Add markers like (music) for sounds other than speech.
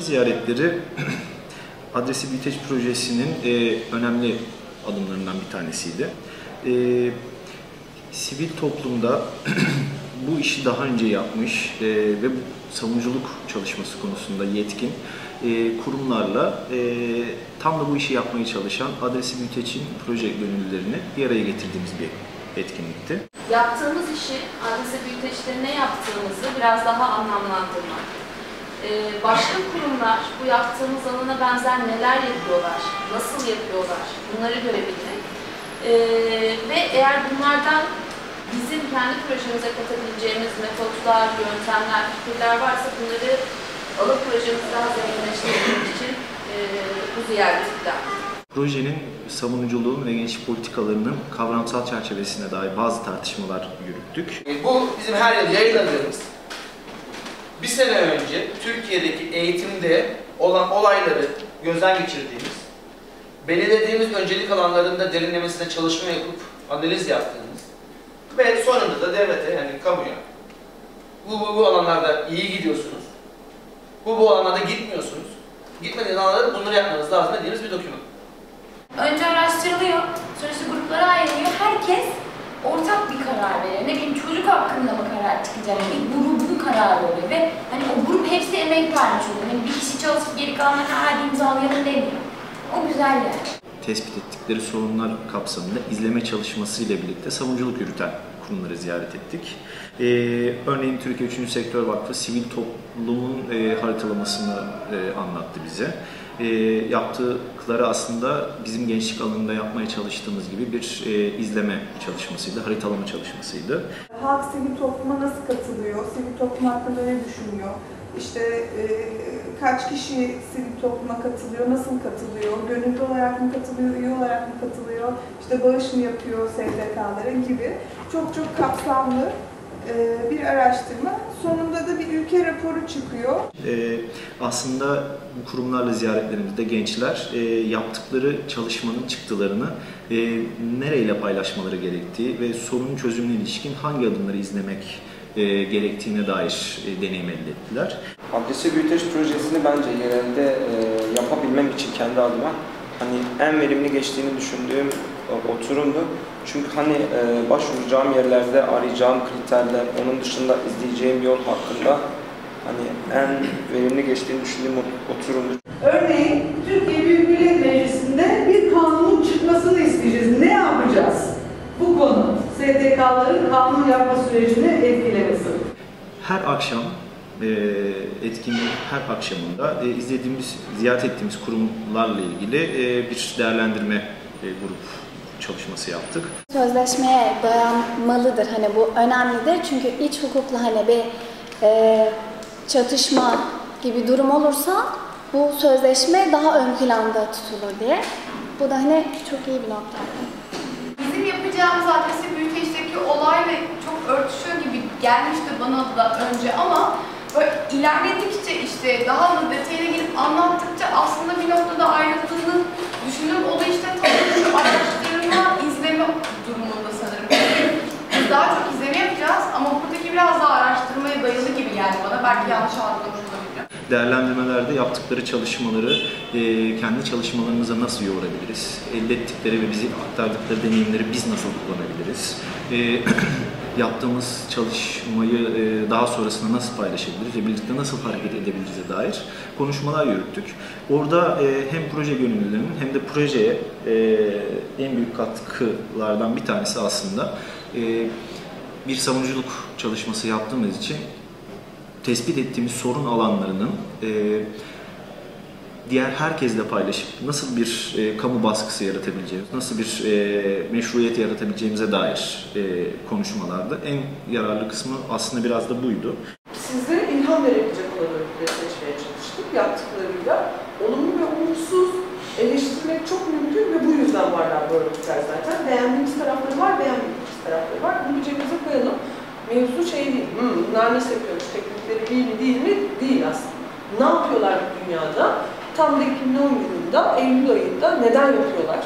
ziyaretleri (clears throat) Adresi Büyüteç Projesi'nin e, önemli adımlarından bir tanesiydi. E, sivil toplumda (clears throat) bu işi daha önce yapmış e, ve savunuculuk çalışması konusunda yetkin e, kurumlarla e, tam da bu işi yapmaya çalışan Adresi Büyüteç'in proje gönüllülerini bir araya getirdiğimiz bir etkinlikti. Yaptığımız işi, Adresi Büyüteç'te ne yaptığımızı biraz daha anlamlandırmak. Ee, başka kurumlar bu yaptığımız alana benzer neler yapıyorlar, nasıl yapıyorlar bunları görebilmek. Ee, ve eğer bunlardan bizim kendi projemize katabileceğimiz metotlar, yöntemler, fikirler varsa bunları alıp projemizi daha zenginleştirmek için e, bu planladık. Projenin savunuculuğun ve gençlik politikalarının kavramsal çerçevesine dair bazı tartışmalar yürüttük. E, Bu bizim her yıl yayınladığımız bir sene önce Türkiye'deki eğitimde olan olayları gözden geçirdiğimiz, belirlediğimiz öncelik alanlarında derinlemesine çalışma yapıp analiz yaptığımız ve sonunda da devlete yani kamuya bu, bu, bu alanlarda iyi gidiyorsunuz, bu bu alanlarda gitmiyorsunuz, gitmediğiniz alanlarda bunları yapmanız lazım dediğimiz bir doküman. Önce araştırılıyor, sonrası gruplara ayrılıyor. Herkes ortak bir karar veriyor. Ne bileyim çocuk hakkında mı karar çıkacak? Bir grubun kararı oluyor ve hani o grup hepsi emek vermiş oluyor. Hani bir kişi çalışıp geri kalanlar hadi imzalayalım demiyor. O güzel yani. Tespit ettikleri sorunlar kapsamında izleme çalışması ile birlikte savunuculuk yürüten kurumları ziyaret ettik. Ee, örneğin Türkiye 3. Sektör Vakfı sivil toplumun e, haritalamasını e, anlattı bize. E, yaptıkları aslında bizim gençlik alanında yapmaya çalıştığımız gibi bir e, izleme çalışmasıydı, haritalama çalışmasıydı. Halk sivil topluma nasıl katılıyor, sivil toplum hakkında ne düşünüyor, işte e, kaç kişi sivil topluma katılıyor, nasıl katılıyor, gönüllü olarak mı katılıyor, üye olarak mı katılıyor, işte bağış mı yapıyor STK'lara gibi çok çok kapsamlı e, bir araştırma. Sonunda ülke raporu çıkıyor. Ee, aslında bu kurumlarla ziyaretlerimizde gençler e, yaptıkları çalışmanın çıktılarını e, nereyle paylaşmaları gerektiği ve sorunun çözümüne ilişkin hangi adımları izlemek e, gerektiğine dair e, deneyim elde ettiler. Adresi büyüteç projesini bence yerelde e, yapabilmem için kendi adıma hani en verimli geçtiğini düşündüğüm oturumdu. Çünkü hani e, başvuracağım yerlerde arayacağım kriterler, onun dışında izleyeceğim yol hakkında hani en verimli geçtiğini düşündüğüm ot- oturumdu. Örneğin Türkiye Büyük Millet Meclisi'nde bir kanunun çıkmasını isteyeceğiz. Ne yapacağız? Bu konu STK'ların kanun yapma sürecini etkilemesi. Her akşam e, etkinliğin her akşamında e, izlediğimiz, ziyaret ettiğimiz kurumlarla ilgili e, bir değerlendirme e, grup çalışması yaptık. Sözleşmeye dayanmalıdır. Hani bu önemlidir. Çünkü iç hukukla hani bir e, çatışma gibi durum olursa bu sözleşme daha ön planda tutulur diye. Bu da hani çok iyi bir nokta. Bizim yapacağımız adresi büyüteçteki olay ve çok örtüşüyor gibi gelmişti bana da önce ama böyle ilerledikçe işte daha da detayına girip anlattıkça aslında bir noktada ayrıldığını düşündüm. O da işte araştırma, izleme durumunda sanırım. Biz daha çok izleme yapacağız ama buradaki biraz daha araştırmaya dayalı bana. Belki yanlış algılamış olabilirim. Değerlendirmelerde yaptıkları çalışmaları e, kendi çalışmalarımıza nasıl yoğurabiliriz? Elde ettikleri ve bize aktardıkları deneyimleri biz nasıl kullanabiliriz? E, (clears throat) yaptığımız çalışmayı e, daha sonrasında nasıl paylaşabiliriz ve birlikte nasıl hareket edebilirize dair konuşmalar yürüttük. Orada hem proje gönüllülerinin hem de projeye en büyük katkılardan bir tanesi aslında bir savunuculuk çalışması yaptığımız için tespit ettiğimiz sorun alanlarının e, diğer herkesle paylaşıp nasıl bir e, kamu baskısı yaratabileceğimiz, nasıl bir e, meşruiyet yaratabileceğimize dair e, konuşmalardı. En yararlı kısmı aslında biraz da buydu. Sizlere ilham verebilecek olanları seçmeye çalıştık yaptıklarıyla. Olumlu ve olumsuz eleştirmek çok mümkün ve bu yüzden varlar bu örnekler zaten. Beğendiğimiz tarafları var, beğenmediğimiz tarafları var. Mevzu şey değil, hmm, bunlar nasıl yapıyormuş, teknikleri iyi mi değil mi? Değil aslında. Ne yapıyorlar dünyada? Tam da 2010 yılında, Eylül ayında neden yapıyorlar?